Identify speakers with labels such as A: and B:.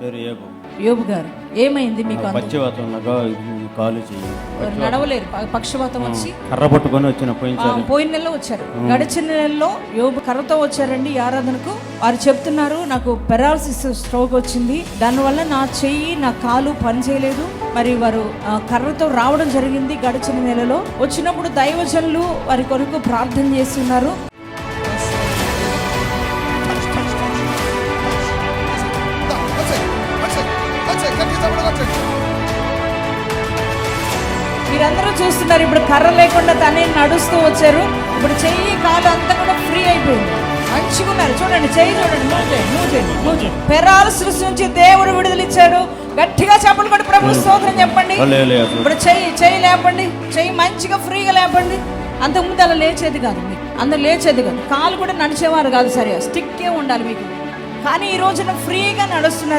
A: పేరు ఏబు
B: యోబు గారు ఏమైంది మీకు
A: ఉన్నగా కాలు చెయ్యి.
B: నడవలేరు పక్షవాతం వచ్చి?
A: కర్ర పట్టుకొని వచ్చిన
B: ఆ,
A: పోయినసారి
B: పోయిన నెలలో వచ్చారు. గడిచిన నెలలో యోబు కర్రతో వచ్చారండి ఆరాధనకు. వారు చెప్తున్నారు నాకు పెరాలసిస్ స్ట్రోక్ వచ్చింది. దానివల్ల నా చెయ్యి నా కాలు పని చేయలేదు. మరి వారు కర్రతో రావడం జరిగింది గడిచిన నెలలో. వచ్చినప్పుడు దైవజనులు వారి కొరకు ప్రార్థన చేస్తున్నారు. మీరందరూ చూస్తున్నారు ఇప్పుడు కర్ర లేకుండా తనే నడుస్తూ వచ్చారు. ఇప్పుడు చెయ్యి కాలు అంతా కూడా ఫ్రీ అయిపోయింది. మంచిగా ఉన్నారు. చూడండి చెయ్యి చూడండి పెరాలసిస్ నుంచి దేవుడు విడుదలిచ్చాడు. గట్టిగా చెప్పండి కూడా ప్రభు స్తోత్రం చెప్పండి. ఇప్పుడు చెయ్యి చెయ్యి లేపండి. చెయ్యి మంచిగా ఫ్రీగా లేపండి. అంతకుముందు అలా లేచేది కాదు మీకు. అందరు లేచేది కాదు. కాలు కూడా నడిచేవారు కాదు సరిగా. స్టిక్కే ఉండాలి మీకు. కానీ ఈ రోజున ఫ్రీగా నడుస్తున్నారు.